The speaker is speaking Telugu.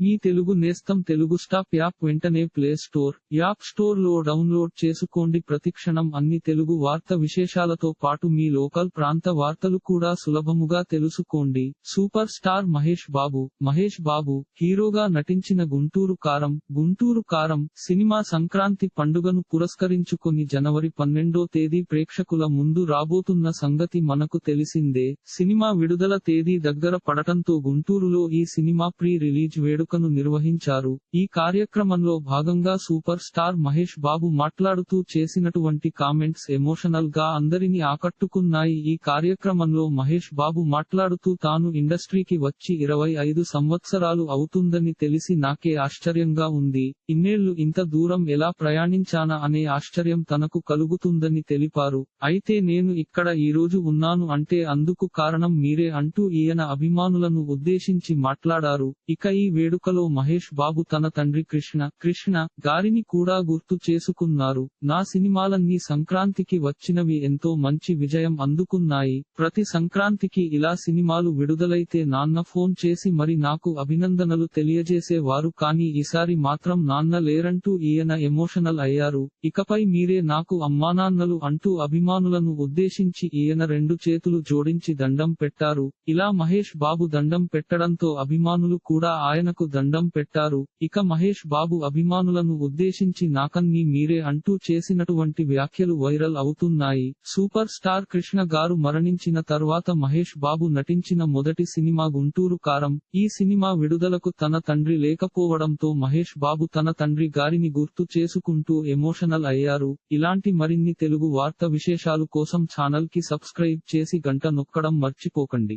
మీ తెలుగు నేస్తం తెలుగు స్టాప్ యాప్ వెంటనే ప్లే స్టోర్ యాప్ స్టోర్లో డౌన్లోడ్ చేసుకోండి. ప్రతిక్షణం అన్ని తెలుగు వార్త విశేషాలతో పాటు మీ లోకల్ ప్రాంత వార్తలు కూడా సులభముగా తెలుసుకోండి. సూపర్ స్టార్ మహేష్ బాబు మహేష్ బాబు హీరోగా నటించిన గుంటూరు కారం గుంటూరు కారం సినిమా సంక్రాంతి పండుగను పురస్కరించుకొని జనవరి పన్నెండో తేదీ ప్రేక్షకుల ముందు రాబోతున్న సంగతి మనకు తెలిసిందే. సినిమా విడుదల తేదీ దగ్గర పడటంతో గుంటూరులో ఈ సినిమా ప్రీ రిలీజ్ వేడుకను నిర్వహించారు. ఈ కార్యక్రమంలో భాగంగా సూపర్ స్టార్ మహేష్ బాబు మాట్లాడుతూ చేసినటువంటి కామెంట్స్ ఎమోషనల్గా అందరిని ఆకట్టుకున్నాయి. ఈ కార్యక్రమంలో మహేష్ బాబు మాట్లాడుతూ తాను ఇండస్ట్రీకి వచ్చి ఇరవై ఐదు సంవత్సరాలు అవుతుందని తెలిసి నాకే ఆశ్చర్యంగా ఉంది. ఇన్నేళ్ళు ఇంత దూరం ఎలా ప్రయాణించానా అనే ఆశ్చర్యం తనకు కలుగుతుందని తెలిపారు. అయితే నేను ఇక్కడ ఈ రోజు ఉన్నాను అంటే అందుకు కారణం మీరే అంటూ ఈయన అభిమానులను ఉద్దేశించి మాట్లాడారు. ఇక ఈ వేడుకలో మహేష్ బాబు తన తండ్రి కృష్ణ కృష్ణ గారిని కూడా గుర్తు చేసుకున్నారు. నా సినిమాలన్నీ సంక్రాంతికి వచ్చినవి ఎంతో మంచి విజయం అందుకున్నాయి. ప్రతి సంక్రాంతికి ఇలా సినిమాలు విడుదలైతే నాన్న ఫోన్ చేసి మరి నాకు అభినందనలు తెలియజేసే వారు కానీ ఈసారి మాత్రం నాన్న లేరంటూ ఈయన ఎమోషనల్ అయ్యారు. ఇకపై మీరే నాకు అమ్మానాన్నలు అంటూ అభిమానులను ఉద్దేశించి ఈయన రెండు చేతులు జోడించి దండం పెట్టారు. ఇలా మహేష్ బాబు దండం పెట్టడంతో అభిమానులు కూడా ఆయనకు దండం పెట్టారు. ఇక మహేష్ బాబు అభిమానులను ఉద్దేశించి నాకన్ని మీరే అంటూ చేసినటువంటి వ్యాఖ్యలు వైరల్ అవుతున్నాయి. సూపర్ స్టార్ కృష్ణ గారు మరణించిన తర్వాత మహేష్ బాబు నటించిన మొదటి సినిమా గుంటూరు కారం. ఈ సినిమా విడుదలకు తన తండ్రి లేకపోవడంతో మహేష్ బాబు తన తండ్రి గారిని గుర్తు చేసుకుంటూ ఎమోషనల్ అయ్యారు. ఇలాంటి మరిన్ని తెలుగు వార్త విశేషాలు కోసం ఛానల్కి సబ్స్క్రైబ్ చేసి గంట నొక్కడం మర్చిపోకండి.